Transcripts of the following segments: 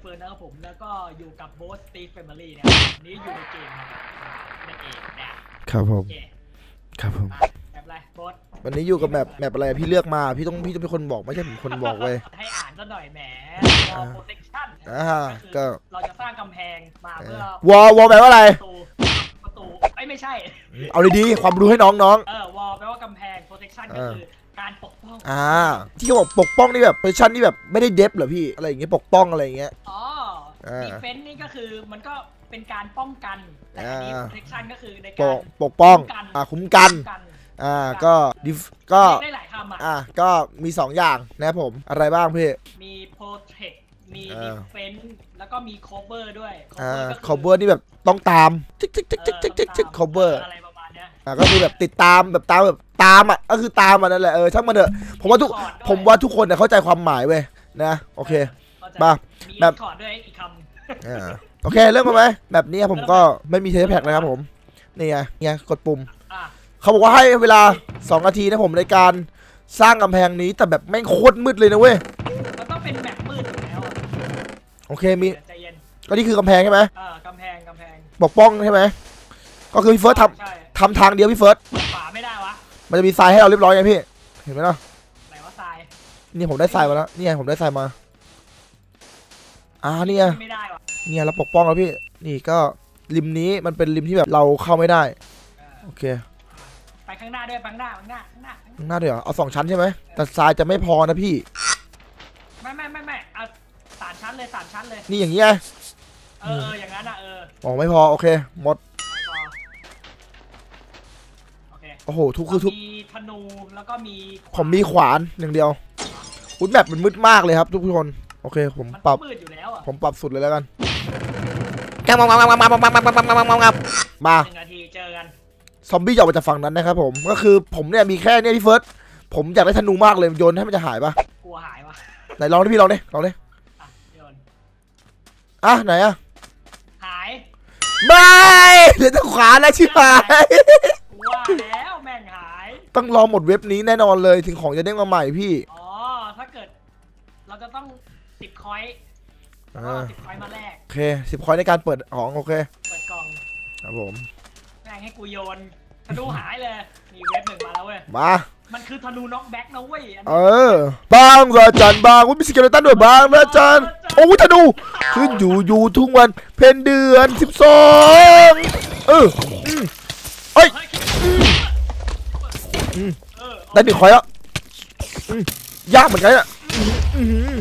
เฟิร์นนะครับผมแล้วก็อยู่กับโบสตีฟแฟมิลี่เนี่ยวันนี้อยู่ในเกมนะครับในเกมนะครับผโอม เคครับผมอะแบบอะไรโบสวันนี้อยู่กับแบบแบบอะไรพี่เลือกมาพี่ต้องพี่ต้องเป็นคนบอกไม่ใช่ผมคนบอกเว้ย ให้อ่านซะหน่อยแหมวอลโปรเทคชั่นอ่าก็ เราจะสร้างกำแพงมาเพื่อวอลวอลแปลว่าอะไร ประตูประตูไอ้ยไม่ใช่ เอาดีๆความรู้ให้น้องเออวอลแปลว่ากำแพง protection ก็เออคือการปกป้ องๆอ่าที่เขาบอกปกป้องนี่แบบโพซิชันนี่แบบไม่ได้เดฟเหรอพี่อะไรอย่างเงี้ยปกป้องอะไรอย่างเงี้ยอ๋อเออ defense นี่ก็คือมันก็เป็นการป้องกันแต่อันนี้อ่า protection ก็คือในปการกปกป้องคุ้มกันอ่าคุ้มกันป้องกันอ่าก็ดิฟก็ได้หลายคำอะอ่าก็มีสองอย่างนะครับผมอะไรบ้างพี่มี protect มีเออ defense แล้วก็มี cover ด้วยอ่า cover ก็ cover นี่แบบต้องตามจิกจิกจิกจิกจิกจิกจิก cover อะไร ประมาณเนี้ยอ่าก็คือแบบติดตามแบบตามแบบตามอะก็คือตามมันนั่นแหละเออช่างมันเถอะผมว่าทุก Discord ด้วยผมว่าทุกคนเนี่ยเข้าใจความหมายเว้ยนะโอเคเข้าใจมามีแบบ Discord ด้วยอีกคำอ่าโอเคเริ่มกันไหมแบบนี้ผมก็ไม่มีเทปแพ็กนะครับผมนี่ไงเนี่ยกดปุ่มอะเขาบอกว่าให้เวลา 2 นาทีนะผมในการสร้างกำแพงนี้แต่แบบแม่งโคตรมืดเลยนะเว้ยมันต้องเป็นแบบมืดอยู่แล้วอะโอเคมีเดี๋ยวใจเย็นก็นี่คือกำแพงใช่ไหมเออกำแพงกำแพงปกป้องใช่ไหมก็คือพี่เฟิร์สทใช่ำ ทำทางเดียวพี่เฟิร์สเปิดฝาไม่ได้วะมันจะมีทรายให้เราเรียบร้อยไงพี่ เห็นไหมเนาะไหนว่าทรายนี่ผมได้ทรายมาแล้วนี่ไงผมได้ทรายมา อ่านี่ไงไม่ได้วะเนี่ยเราปกป้องแล้วพี่ นี่ก็ริมนี้มันเป็นริมที่แบบเราเข้าไม่ได้เออโอเคไปข้างหน้าด้วยไปข้างหน้าข้างหน้าข้างหน้าข้างหน้าข้างหน้าเดี๋ยวเอาสองชั้นใช่ไหมแต่ทรายจะไม่พอนะพี่ไม่ไม่ไม่ไม่เอาสามชั้นเลยสามชั้นเลย นี่อย่างเงี้ยเออเอออย่างนั้นอะเอออ๋อไม่พอโอเคหมด โอเคโอ้โหทุกคือทุกมีธนูแล้วก็มีขวานผมมีขวานอย่างเดียวอุ้ยแบบมันมืดมากเลยครับ ทุกคนโอเค ผมมันปรับมืดอยู่แล้วอะผมปรับสุดเลยแล้วกันกำมังมังมังมังมังมังมังมังมังมังมังมาหนึ่งนาทีเจอกันซอมบี้จะออกมาจากฝั่งนั้นนะครับผมก็คือผมเนี่ยมีแค่เนี่ยพี่เฟิร์สผมอยากได้ธนูมากเลยโยนให้มันจะหายปะกลัวหายวะไหนลองดิพี่ลองดิลองดิอะโยนอะไหนอะหายไม่เหลือแต่ขวานแล้วชิบหายกูว่าแล้วแม่งหาย ต้องรอหมดเว็บนี้แน่นอนเลยถึงของจะเด้งมาใหม่พี่ อ๋อ ถ้าเกิด เราจะต้องสิบคอยต์แล้วอ่าก็สิบคอยต์มาแลกโอเคสิบคอยในการเปิดของโอเค เปิดกล่อง ครับผมแม่งให้กูโยนธนูหายเลย มีเว็บหนึ่งมาแล้วเว้ย มา มันคือธนูน็อกแบ็กนะเว้ยอันเอนี้อบางระจันบางวุ้ยมีสเกเลตันด้วยบางระจันโอ้ยธนูขึ้นอยู่อยู่ทุกวัน เพนเดือนสิบสองเอออืมเอ้ยเฮ้ยคิด อืมได้หนึ่งคอยแล้วอืมยากเหมือนกันอะอืม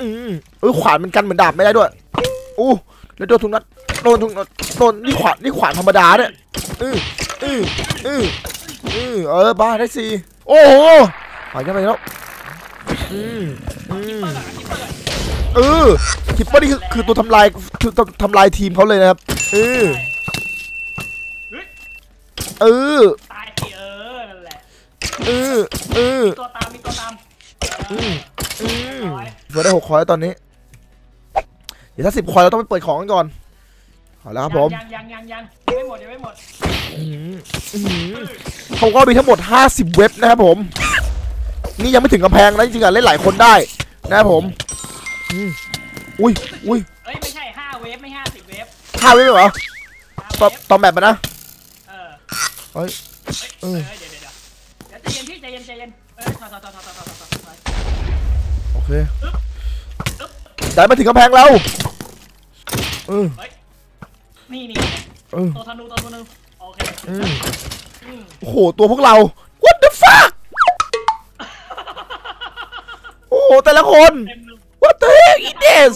อืมเออขวานมันกันเหมือนดาบไม่ได้ด้วยอู้แล้วโดนทุกนัดโดนทุกนัดโดนนี่ขวานนี่ขวานธรรมดาเนี่ยอืออืออืออือเออบ้าได้สี่โอ้โหหายกันไปแล้วอืมอืมเปิดอะคิดเปิดเออคิปเปอร์นี่คือคือตัวทำลายคือตัวทำลายทีมเขาเลยนะครับเออเออตายสิเอ เออเออตัวตามมีตัวตามอืมอืมร้อยเฟิร์สได้หกคอยแล้วตอนนี้ เดี๋ยวถ้าสิบคอยเราต้องไปเปิดของกันก่อนเอาแล้วครับผมยังยังยังยังยังไม่หมดยังไม่หมดอื้อหืออื้อหือผมก็มีทั้งหมด 50 เว็บนะครับผม นี่ยังไม่ถึงกำแพงนะจริงๆอะเล่นหลายคนได้นะครับผมอืมอุ้ยอุ้ยเอ้ยไม่ใช่ห้าเวฟไม่ห้าสิบเวฟห้าเว็บเหรอห้าตอนเวฟตอนแบบมันนะเออเฮ้ยเอ้ยเออเอ้ยเดี๋ยว ใจเย็นพี่ใจเย็นใจเย็นโอเคได้มาถึงกำแพงเราเออยนี่นี่ตัวธนูตัวธนูโอเคโอ้โหตัวพวกเรา what the fuck โอ้โหแต่ละคน what the heck it is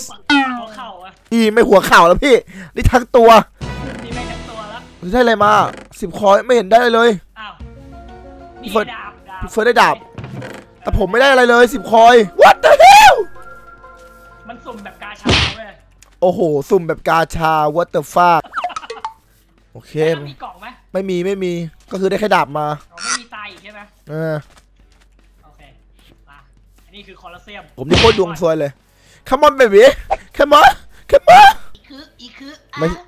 อีไม่หัวเข่าแล้วพี่ นี่ทั้งตัวนี่ไม่ทั้งตัวแล้วได้อะไรมาสิบคอยไม่เห็นได้เลย พี่นี่เฟิร์นดาบดาบพี่เฟิร์นได้ดาบ แต่ผมไม่ได้อะไรเลยสิบคอย what the hell มันสุ่มแบบกาชาเว้ยโอ้โห สุ่มแบบกาชา what the fuck โอเคแล้วมีกล่องไหมไม่มีไม่มี ก็คือได้แค่ดาบมาเราไม่มีตายอีกใช่ไหมเออโอเคมาอันนี้คือคอลอสเซียม ผมนี่โคตรดวงซวยเลย come on baby come on come on อีคืออีคือไม่อะ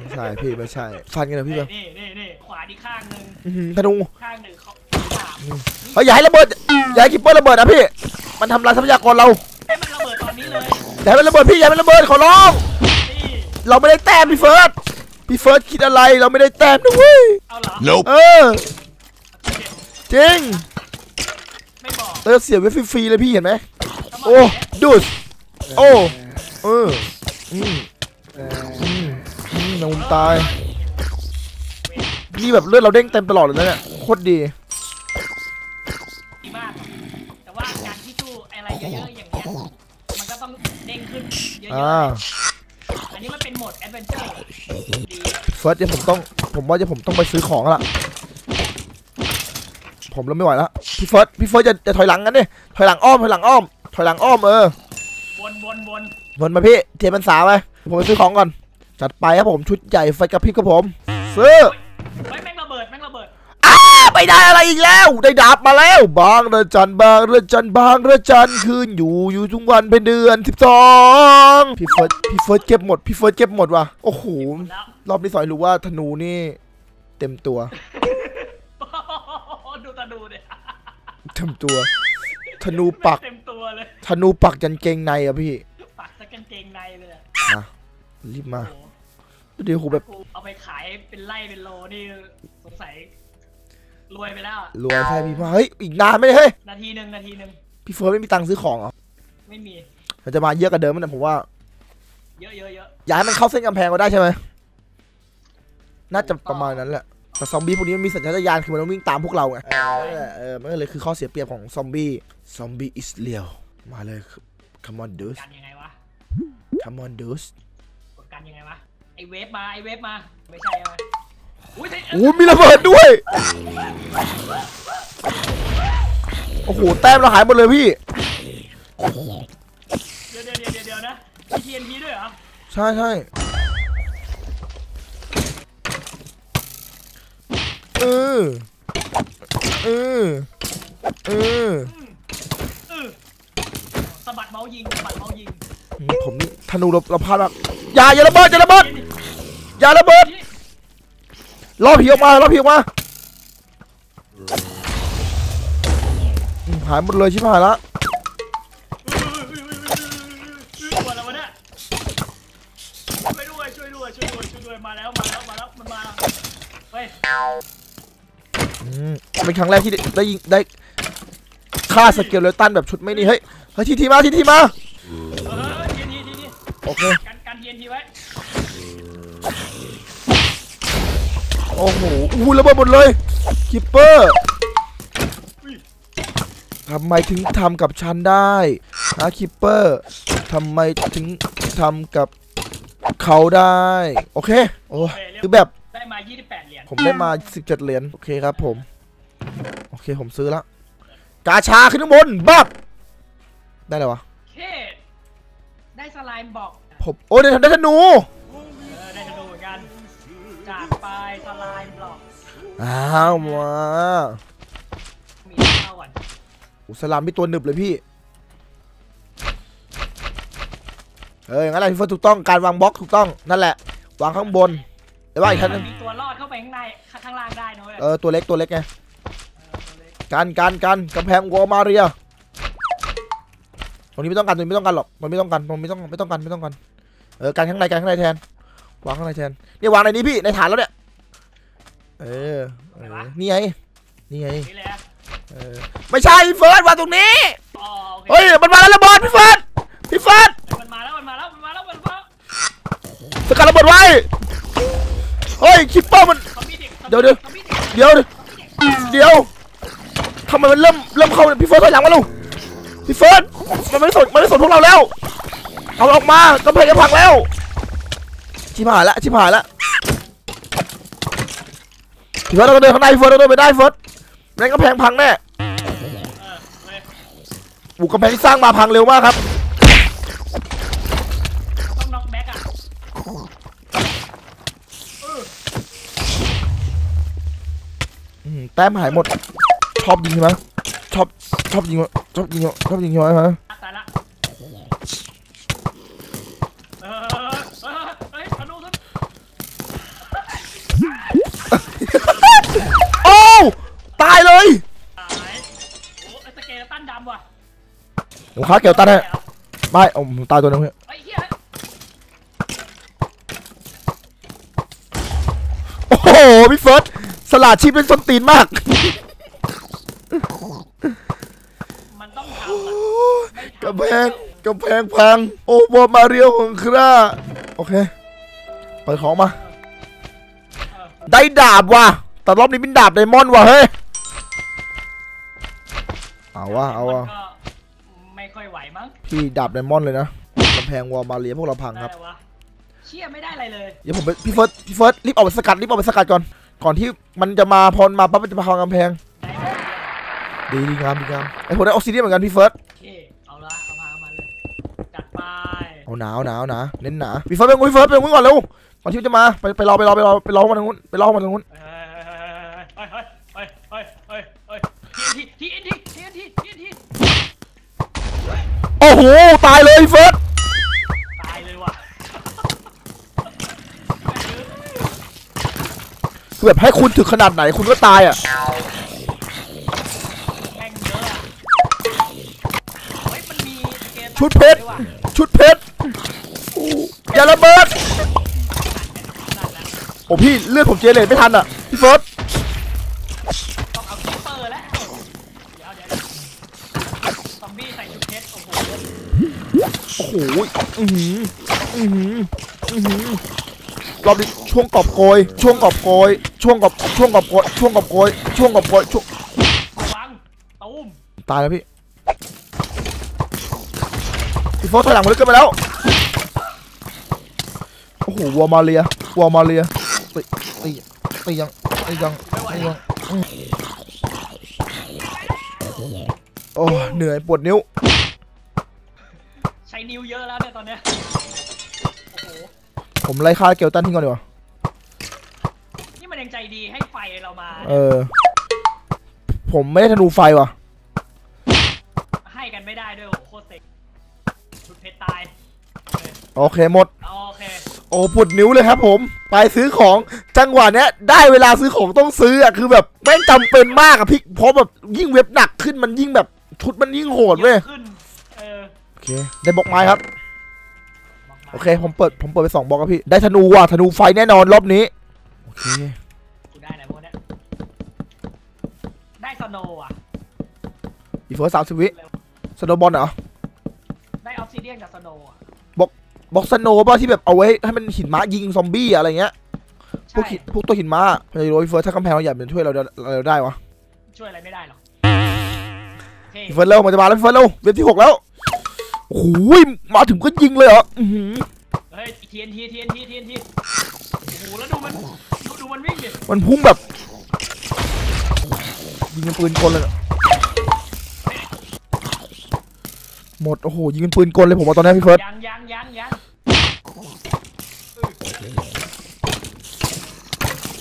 ไม่ใช่อะไม่ใช่พี่ไม่ใช่ ฟันกันเหรอพี่นี่แบบนี่นี่นี่ขวาดีข้างหนึ่งอื้อหือธนูข้างหนึ่งเขาดาบเฮ้ยอย่าให้ระเบิดอย่าให้คิปเปอร์ระเบิดนะพี่ มันทำลายทรัพยากรเราให้มันระเบินี้เลยอย่าให้มันระเบิดพี่อย่าให้มันระเบิดขอร้องนี่เราไม่ได้แต้มพี่เฟิร์สพี่เฟิร์สคิดอะไรเราไม่ได้แต้มนะเว้ยเอาเหรอ Nope. เออจริงไม่บอกเราจะเสียไว้ฟรีๆเลยพี่เห็นไหมทำไมโอ้ดูดโอ้เอออืม อืมอืมนางมุมตายนี่แบบเลือดเราเด้งเต็มตลอดเลยนะเนี่ยโคตรดีดีมากแต่ว่าการที่ตู้อะไรเยอะๆอย่างเงี้ยมันก็ต้องเด้งขึ้นเยอะอ่าๆอันนี้มันเป็นโหมดแอดเวนเจอร์ดีเฟิร์สเดี๋ยวผมต้องผมว่าเดี๋ยวผมต้องไปซื้อของแล้วละผมเริ่มไม่ไหวแล้วพี่เฟิร์สพี่เฟิร์สจะจะถอยหลังกันดิถอยหลังอ้อมถอยหลังอ้อมถอยหลังอ้อมเออวนวนวนวนมาพี่เทียนพรรษาไปผมไปซื้อของก่อน จัดไปครับผมชุดใหญ่ไฟกระพริบครับผมซื้อเฮ้ยแม่งระเบิดแม่งระเบิดอ้าไม่ได้อะไรอีกแล้ว ได้ดาบมาแล้วบางระจันบางระจันบางระจันคืนอยู่อยู่ทุกวันเป็นเดือนสิบสองพี่เฟิร์สพี่เฟิร์สเก็บหมดพี่เฟิร์สเก็บหมดว่ะโอ้โหแล้วรอบนี้สอยรู้ว่าธนูนี่เต็มตัวดูตาดูเนี่ยเต็มตัว ธนูปักเต็มตัวเลยธนูปักยันเกงในอะพี่ปักสกางเกงในเลยอะมา รีบมาโอ้โหเดี๋ยวโหแบบกูเอาไปขายเป็นไล่เป็นโลนี่สงสัยรวยไปแล้วอะรวยใช่พี่ว่าเฮ้ยอีกนานไหมเนี่ยเฮ้ยนาทีหนึ่งนาทีหนึ่งพี่เฟิร์สไม่มีตังค์ซื้อของเหรอไม่มีมันจะมาเยอะกว่าเดิมมั้ยเนะผมว่าเยอะเยอะเยอะอย่าให้มันเข้าเส้นกำแพงก็ได้ใช่ไหมน่าจะประมาณนั้นแหละแต่ซอมบี้พวกนี้มันมีสัญชาตญาณคือมันต้องวิ่งตามพวกเราไงเออเออมันก็เลยคือข้อเสียเปรียบของซอมบี้ซอมบี้ is real มาเลย come on dude กันยังไงวะ come on dude กดกันยังไงวะไอเวฟมาไอเวฟมาไม่ใช่ใช่ไหมอุ้ยเฮ้ยโอ้มีระเบิดด้วย โอ้โห แต้มเราหายหมดเลยพี่ เดี๋ยวเดี๋ยวเดี๋ยวเดี๋ยวนะมี TNT ด้วยเหรอ ใช่ใช่เออเออเออเออสะบัดเมาส์ยิงสะบัดเมาส์ยิง ผมนี่ธนูเราเราพลาดแบบ อย่าอย่าระเบิดอย่าระเบิดอย่าระเบิดนี่ล่อผีออกมาล่อผีออกมาอืมหายหมดเลยชิบหายละหมดแล้ววะเนี่ยช่วยด้วยช่วยด้วยช่วยด้วยช่วยด้วยมาแล้วมาแล้วมาแล้วมันมาแล้วเฮ้ยอืมเป็นครั้งแรกที่ได้ได้ยิงได้ฆ่าสเกลเลตันแบบชุดไม่นี่เฮ้ยเฮ้ยทีทีมาทีทีมาเออ TNT TNT โอเค กันกัน TNT ไว้โอ้โหอู้ระเบิดหมดเลยคิปเปอร์ทำไมถึงทำกับฉันได้ฮะคิปเปอร์ทำไมถึงทำกับเขาได้ โอเค โอ้คือแบบได้มา 28 เหรียญ ผมได้มา 17 เหรียญ โอเคครับผม โอเคผมซื้อละกาชาขึ้นข้างบนบับได้เลยวะ เค ได้สไลม์บอก ผมโอ้ยได้ได้ธนูเออได้ธนูเหมือนกันจากไปสไลม์บอกอ้าวมามีเข้าก่อนอุสลามมีตัวหนึบเลยพี่เอออย่างนั้นแหละพี่เฟิร์สถูกต้องการวางบล็อกถูกต้องนั่นแหละ วางข้างบนแต่ว่าอีกท่านหนึงมีตัวรอดเข้าไปข้างในข้างล่างได้นะเว้ยเออตัวเล็กตัวเล็กไงเออตัวเล็ก กันกันกันกำแพงวอลมาเรียต รงนี้ไม่ต้องกันตรงนี้ไม่ต้องกันหรอกมันไม่ต้องกันมันไม่ต้องไม่ต้องกันไม่ต้องกันเออกันข้างในกันข้างในแทนวางข้างในแทนเนี่ยวางในนี้พี่ในฐานแล้วเนี่ยเออเออนี่ไงนี่ไงนี่เลยอะเออไม่ใช่พี่เฟิร์สวางตรงนี้อ๋อโอเคเฮ้ยมันมาแล้วระเบิดพี่เฟิร์สพี่เฟิร์สมันมาแล้วมันมาแล้วมันมาแล้วมันมาแล้วสกัดระเบิดไว้เฮ้ยคิปเปอร์มันเขามีเด็กเดี๋ยวเดี๋ยวขามีเด็กเดี๋ยวเดี๋ยวทำไมมันเริ่มเริ่มเข้าพี่เฟิร์สถอยหลังมาลูก พี่เฟิร์สมันไม่สนมันไม่สนพวกเราแล้ว เอามันออกมากำแพงจะพังแล้ว ชิบหายละชิบหายละพี่เฟิร์สเราต้องเดินข้างในพี่เฟิร์สเราเดินไปได้พี่เฟิร์สไม่งั้นกำแพงพังแน่เออเว้ยอูกำแพงที่สร้างมาพังเร็วมากครับต้องน็อกแบ็กอะเอออืมแต้มหายหมดชอบยิงใช่ไหม ชอบชอบยิงวะชอบยิงวะชอบยิงใช่ไหมฮะตายละเออเออเฮ้ยธนูธนูโอ้วตายเลยตายโอ้ไอ้สเกลตันดำว่ะผมค้าเกี่ยวตันให้ไม่เอาผมตายตัวนึงเพื่อนไอ้เหี้ยโอ้โหพี่เฟิร์สสลัดชีพเป็นส้นตีนมาก มันต้องทำอะ ไม่ทำกำแพงกำแพงพัง โอ้บอมาเรียวของคราโอเค เปิดของมาเออได้ดาบว่ะ แต่รอบนี้เป็นดาบไดมอนด์ว่ะเฮ้ย เอาวะเอาวะมันก็ไม่ค่อยไหวมั้งพี่ดาบไดมอนด์เลยนะกำแพงวอลมาเรียพวกเราพังได้ครับเลยวะเชี่ยไม่ได้อะไรเลย เดี๋ยวผมไปพี่เฟิร์สพี่เฟิร์สรีบออกไปสกัดรีบออกไปสกัดก่อน ก่อนที่มันจะมาพรมาปั๊บมันจะมาพังกำแพงได้ไหมดีดีงามดีงามไอผมได้ออกซิเดียนเหมือนกันพี่เฟิร์ส เอาหนาวหนาวนาเน้นหนาพี่เฟิร์สไปงุ้ยเฟิร์สไปงุ้ยก่อนเร็วก่อนที่จะมาไปไปรอไปรอไปรอไปรอมันทางนู้นไปรอมันทางนู้นเฮ้ยเฮ้ยเฮ้ยเฮ้ยเฮ้ยทีทีทีทีทีทีทีโอ้โหตายเลยเฟิร์สตายเลยว่ะคือแบบให้คุณถึงขนาดไหนคุณก็ตายอะชุดเพชรชุดเพชรอย่าระเบิด นั่นแหละ โอ้พี่เลือดผมเจเลยไม่ทันอะพี่เฟิร์สต้องเอาคิปเปอร์แล้วเดี๋ยวเดี๋ยวเดี๋ยวซอมบี้ใส่ชุดเพชรโอ้โหโอ้โหอือหืออือหืออือหือรอบนี้ช่วงกอบโกยช่วงกอบโกยช่วงกอบช่วงกอบโกยช่วงกอบโกยช่วงกอบโกยช่วงระวังตูมตายแล้วพี่พี่โฟร์ถอยหลังมาลึกเกินไปแล้วโอ้โหวัวมาเรียวัวมาเรีย ตีตีตียังตียังไม่ไหวตีแล้ยัวงอืมโอ้เหนื่อยปวดนิ้ว ใช้นิ้วเยอะแล้วเนี่ยตอนเนี้ยโอ้โหผมไล่ฆ่าเกลตันทิ้งก่อนดีกว่านี่มันยังใจดีให้ไฟเรามา เออ ผมไม่ได้ธนูไฟว่ะ ให้กันไม่ได้ด้วยโอ้โหโคตรเซ็งชุดเพชรตาย โอเคหมด โอเค โอ้ปวดนิ้วเลยครับผม ไปซื้อของจังหวะเนี้ย ได้เวลาซื้อของต้องซื้ออะคือแบบแม่งจำเป็นมากอะพี่เพราะแบบยิ่งเว็บหนักขึ้นมันยิ่งแบบชุดมันยิ่งโหดเว้ยเยอะขึ้นเออโอเคได้บล็อกไม้ครับบอกมาโอเค ผมเปิดผมเปิดไปสองบล็อกครับพี่ ได้ธนูว่ะธนูไฟแน่นอนรอบนี้โอเคกูได้อะไรพวกเนี้ยได้สโนว์อะอีเฟิร์สสามสิบวิสโนบอลเหรอได้ออฟซิเดียนกับสโนว์อะบล็อก สโนป่ะที่แบบเอาไว้ให้มันหินม้ายิงซอมบี้อะไรเงี้ยพวกใช่หินพวกตัวหินม้าพยายามอีเฟิร์สถ้ากำแพงเราใหญ่มันช่วยเราได้เราได้วะช่วยอะไรไม่ได้หรอกโอเคอีเฟิร์สเร็วมันจะมาแล้วอีเฟิร์สเร็วเว็บที่หกแล้วโอ้โหมาถึงก็ยิงเลยเหรออือหือเฮ้ย TNT TNT TNT โอ้โหแล้วดูมันดูดูมันวิ่งดิมันพุ่งแบบยิงเป็นปืนกลเลย หมด โอ้โห ยิงเป็นปืนกลเลยผมว่าตอนนี้พี่เฟิร์สยังยังยังยัง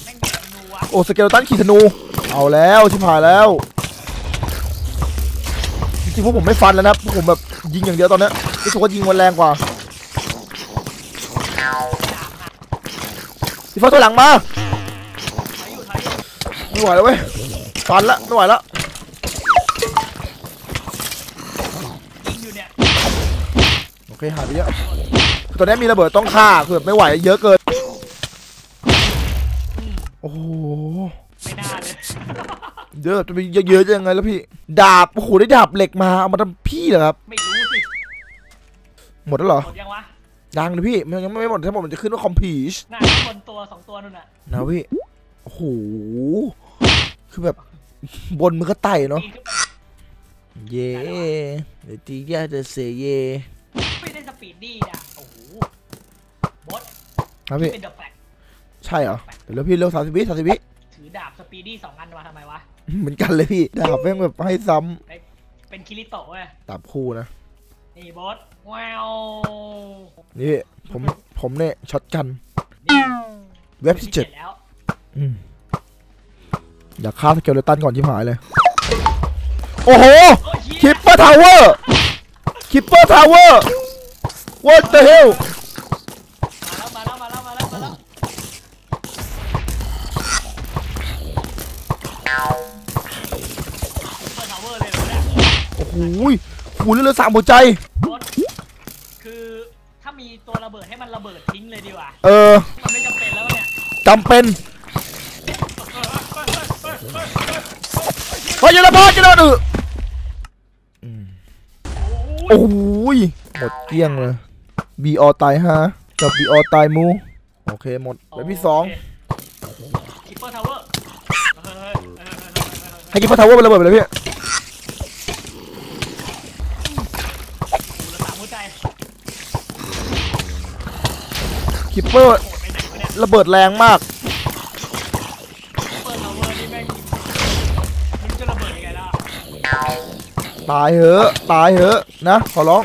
แม่งเด็กนูวะโอ้สเกลตันขี่ธนู เอาแล้วชิบหายแล้ว จริงๆพวกผมไม่ฟันแล้วนะพวกผมแบบยิงอย่างเดียวตอนเนี้ยรู้สึกว่ายิงมันแรงกว่าพี่เฟิร์สถอยหลังมาถอยอยู่ถอยอยู่ไม่ไหวแล้วเว้ยฟันละไม่ไหวแล้ว ยิงอยู่เนี่ย โอ เคหายไปเยอะคือตอนนี้มีระเบิดต้องฆ่าคือแบบไม่ไหวเยอะเกิน โอ้โห ไม่น่าเลยเยอะจะไปเยอะๆยังไงแล้วพี่ ดาบ โอ้โห ได้ดาบเหล็กมา เอามาทำพี่เหรอครับ ไม่รู้สิหมดแล้วเหรอ หมดยังวะยังเลยพี่มันยังไม่หมดถ้าหมดมันจะขึ้นว่าคอมพีชหน้าข้างบนตัวสองตัวนู่นน่ะนะพี่ โอ้โห คือแบบบนมือก็ไต่เนาะปีนขึ้นไปเย่เดี๋ยวตีแย่จะเซเย่ ไม่ได้สปีดดี้อะโอ้โหบอสนะพี่เป็นเดอะแฟกใช่เหรอเดี๋ยวแล้วพี่เร็วสามสิบวิสามสิบวิถือดาบสปีดดี้สองอันมาทำไมวะ เหมือนกันเลยพี่ ดาบแม่งแบบให้ซ้เป็นคิริโตะเว้ยำดาบคู่นะ นี่บอสว้าวนี่ผมผมเนี่ยช็อตกันนี่เว็บที่เจ็ดแล้วอืมอยากฆ่าสเกลเลตันก่อนที่หายเลย โอ้โหโอ้ยคิเหี้ยปเปอร์ทาวเวอร์ คิปเปอร์ทาวเวอร์ what the hell มาแล้วมาแล้วมาแล้วมาแล้วมาแล้วเปิดทาวเวอร์เลยเหรอเนี่ยโอ้โหหูเรือสามหัวใจบอสตัวระเบิดให้มันระเบิดทิ้งเลยดีกว่า เออมันไม่จำเป็นแล้วเนี่ยจำเป็นเฮ้ยอยาระเบิดอยาระเบิดอืมโอ้โหยหมดเกลี้ยงเลย บีออตายฮะกับบีออตายมู โอเคหมดแบบที่สองคิปเปอร์ทาวเวอร์ให้กินพระทาวเวอร์ไประเบิดไปเลยพี่สามหัวใจคิปเปอร์โหดไปไหนวะเนี่ยระเบิดแรงมากคิปเปอร์ทาวเวอร์นี่แม่งมันจะระเบิดยังไงล่ะตายเหอะ ตายเหอะ นะ ขอร้อง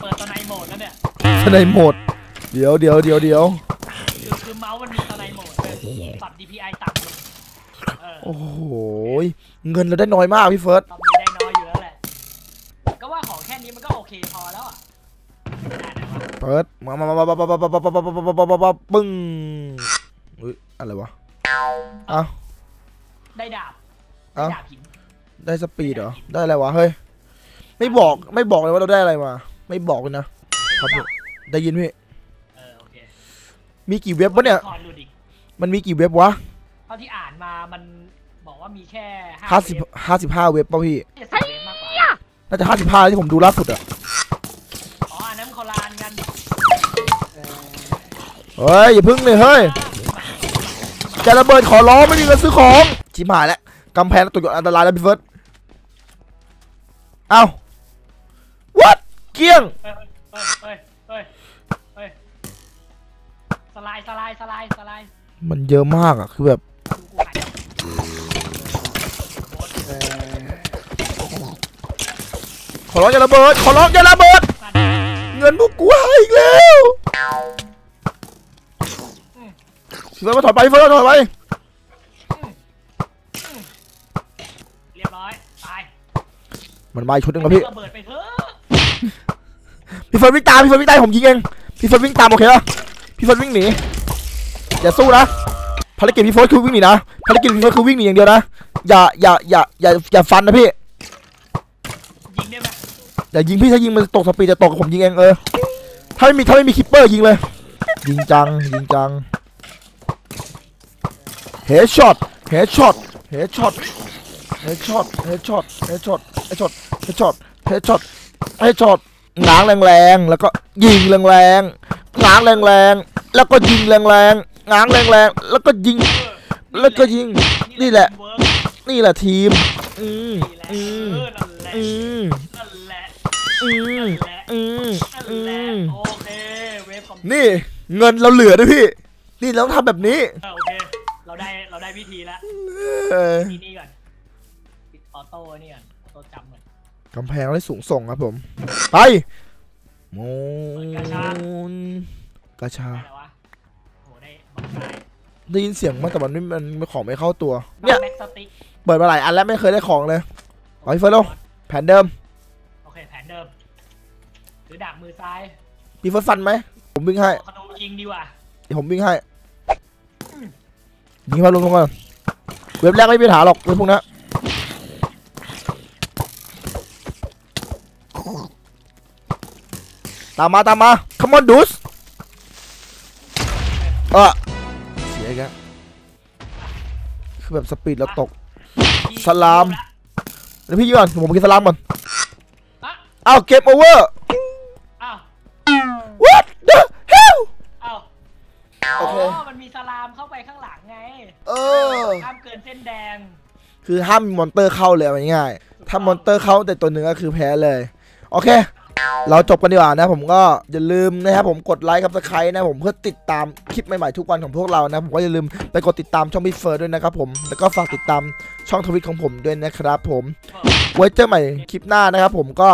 เปิดตอนในโหมดแล้ว เนี่ยสไนหมด เดี๋ยวเดี๋ยวเดี๋ยวเดี๋ยวคือคือเมาส์มันมีตอนในโหมดเลยปรับ DPI ต่ำลงเออโอ้โหยเงินเราได้น้อยมากพี่เฟิร์ส ตอนนี้ได้น้อยอยู่แล้วแหละ ก็ว่าของแค่นี้มันก็โอเคพอแล้วอะได้ไหนวะเปิดมามามามามามามามามามามามามาปึ้งอุ้ยอะไรวะอ้าวได้ดาบเอ้าได้ดาบหินได้สปีดเหรอ ได้อะไรวะ เฮ้ย ไม่บอก ไม่บอกเลยว่าเราได้อะไรมา ไม่บอกเลยนะครับพี่ ได้ยินพี่เออโอเคมีกี่เว็บวะเนี่ย คอนดูดิมันมีกี่เว็บวะเท่าที่อ่านมามันบอกว่ามีแค่ห้าสิบห้าสิบห้าเว็บป่ะพี่ เจ็ดสิบเว็บมากกว่าน่าจะห้าสิบห้าที่ผมดูล่าสุดอะอ๋ออันนั้นคอลานกันเฮ้ยอย่าพึ่งเลยเฮ้ยจะระเบิดขอร้องไม่มีเงินซื้อของชิบหายแล้วกำแพงตกอยู่อันตรายแล้วพี่เฟิร์สเอ้า what เกลี้ยง เฮ้ยเฮ้ยเฮ้ย ไลด์สไลด์สไลด์สไลด์มันเยอะมากอะคือแบบดูกูหายขอร้องอย่าระเบิด ขอร้องอย่าระเบิดมาเงินพวกกูหายอีกแล้วพี่เฟิร์สมาถอยไปพี่เฟิร์สมาถอยไปเรียบร้อยตายมันมาอีกชุดหนึงแล้วพี่ระเบิดไปเถอะพี่เฟิร์สวิ่งตามพี่เฟิร์สวิ่งตามผมยิงเองพี่เฟิร์สวิ่งตามโอเคปะ พี่เฟิร์สวิ่งหนีอย่าสู้นะภารกิจพี่เฟิร์สคือวิ่งหนีนะภารกิจพี่เฟิร์สคือวิ่งหนีอย่างเดียวนะอย่าอย่าอย่าอย่าอย่าฟันนะพี่ยิงได้ไหมอย่ายิงพี่ถ้ายิงมันตกสปีดจะตกผมยิงเองเออถ้าไม่มีถ้าไม่มีคิปเปอร์ยิงเลย ยิงจังยิงจังเฮดช็อตเฮดช็อตเฮดช็อตเฮดช็อตเฮดช็อตเฮดช็อตเฮดช็อตเฮดช็อตเฮดช็อตเฮดช็อตง้างแรงๆแล้วก็ยิงแรงๆ ง้างแรงๆแล้วก็ยิงแรงๆง้างแรงๆแล้วก็ยิง แล้วก็ยิงนี่แหละเวิร์กนี่แหละทีม อืมนี่แหละอืเอมอนั่นแหละอืมนั่นแหละอืมนั่นอืแหละมโอเคเวฟคอมนี่เงินเราเหลือด้วยพี่ นี่เราต้องทำแบบนี้เออโอเคเราได้เราได้วิธีแล้วเออทีนี้ก่อนปิดออโต้นี่ก่อนออโต้จำก่อนกำแพงได้สูงส่งครับผม ไปโมนกระชาได้แล้ววะโหได้บล็อกได้ได้ยินเสียงมั้งแต่มันไม่มันไม่ของไม่เข้าตัว เนี่ย แบ็กสติ๊กเปิดมาหลายอันแล้วไม่เคยได้ของเลยเอาพี่เฟิร์สลงแผนเดิม โอเคแผนเดิมหรือดาบมือซ้ายพี่เฟิร์สฟันไหม ผมวิ่งให้ขนูยิงดีกว่าเดี๋ยวผมวิ่งให้ยิงมาลงลงก่อนเว็บแรกไม่มีปัญหาหรอกเว็บพวกนี้ ตามมาตามมา come on dudes เออเสียอีกแล้วคือแบบสปีดเราตกยิงสลามเดี๋ยวพี่ยิงก่อนผมกินสลามก่อนอะอ้าวเกมโอเวอร์อ้าว what the hell อ้าวโอเคมันมีสลามเข้าไปข้างหลังไง เออห้ามเกินเส้นแดง คือห้ามมีมอนเตอร์เข้าเลยเอาง่ายๆถ้ามอนเตอร์เข้าแต่ตัวหนึ่งก็คือแพ้เลย โอเค เราจบกันดีกว่านะผมก็อย่าลืมนะครับผมกดไลค์กับสไครต์นะผมเพื่อติดตามคลิปใหม่ๆทุกวันของพวกเรานะผมก็อย่าลืมไปกดติดตามช่องพี่เฟิร์สด้วยนะครับผมแล้วก็ฝากติดตามช่องทวิตของผมด้วยนะครับผมไว้เจอใหม่คลิปหน้านะครับผมก็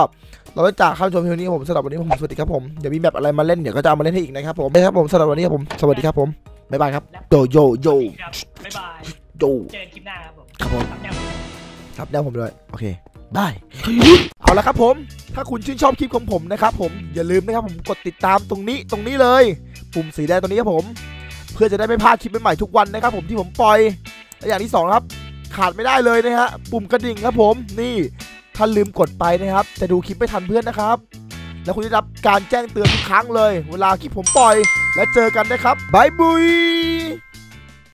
เราจะจากเข้าชมเพียงนี้ผมสำหรับวันนี้ผมสวัสดีครับผมเดี๋ยวมีแบบอะไรมาเล่นเดี๋ยวก็จะเอามาเล่นให้อีกนะครับผมนะครับผมสำหรับวันนี้ครับผมสวัสดีครับผมบ๊ายบายครับโยโยโยครับบ๊ายบายโยเจอกันคลิปหน้าครับผมครับผมตับแนวครับแนวผมด้วยโอเค บายเอาละครับผม ถ้าคุณชื่นชอบคลิปของผมนะครับผมอย่าลืมนะครับผมกดติดตามตรงนี้ตรงนี้เลย ปุ่มสีแดงตรงนี้ครับผม เพื่อจะได้ไม่พลาดคลิปใหม่ๆทุกวันนะครับผมที่ผมปล่อยและอย่างที่สองครับขาดไม่ได้เลยนะฮะปุ่มกระดิ่งครับผมนี่ถ้าลืมกดไปนะครับจะดูคลิปไม่ทันเพื่อนนะครับ และคุณจะได้รับการแจ้งเตือนทุกครั้งเลย เวลาคลิปผมปล่อย และเจอกันนะครับบายบุย